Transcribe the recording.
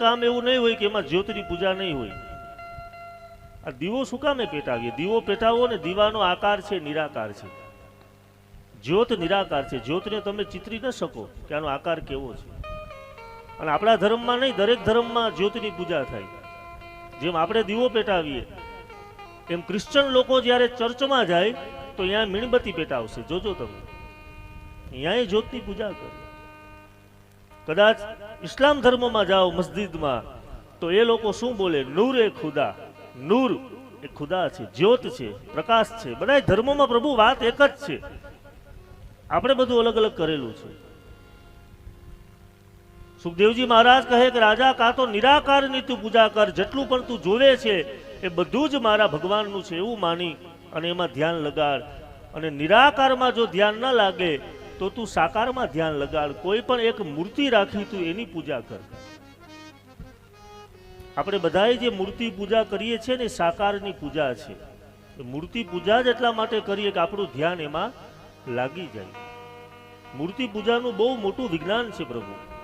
કામ એવું નહીં હોય કે એમાં જ્યોતિની પૂજા નહીં હોય. આ દીવો શું કામે પેટાવીએ? દીવો પેટાવો ને દીવાનો આકાર છે નિરાકાર છે. જ્યોત નિરાકાર છે. જ્યોતને તમે ચિતરી ન શકો કે આનો આકાર કેવો છે. અને આપણા ધર્મમાં નહીં, દરેક ધર્મમાં જ્યોતિની પૂજા થાય. જેમ આપણે દીવો પેટાવીએ, એમ ક્રિશ્ચન લોકો જ્યારે ચર્ચમાં જાય, તો અહીંયા મીણબત્તી પેટાવશે. જોજો તમે. અહીંયા જ્યોતની પૂજા કરે. કદાચ ઇસ્લામ ધર્મમાં જાઓ મસ્જિદમાં, તો એ લોકો શું બોલે? નૂર એ ખુદા. નૂર એ ખુદા છે, જ્યોત છે, પ્રકાશ છે. બધા ધર્મોમાં પ્રભુ વાત એક જ છે. આપણે બધું અલગ અલગ કરેલું છે. સુખદેવજી મહારાજ કહે કે, રાજા, કા તો નિરાકારની તું પૂજા કર. જેટલું પણ તું જોવે છે, એ બધું જ મારા ભગવાનનું છે, એવું માની અને એમાં ધ્યાન લગાડ. અને નિરાકારમાં જો ધ્યાન ન લાગે તો તું સાકારમાં ધ્યાન લગાડ, કોઈ પણ એક મૂર્તિ રાખી તું એની પૂજા કર. આપણે બધાએ જે મૂર્તિ પૂજા કરીએ છીએ ને સાકારની પૂજા છે. મૂર્તિ પૂજા જ એટલા માટે કરીએ કે આપણું ધ્યાન એમાં લાગી જાય. મૂર્તિ પૂજાનું બહુ મોટું વિજ્ઞાન છે પ્રભુ.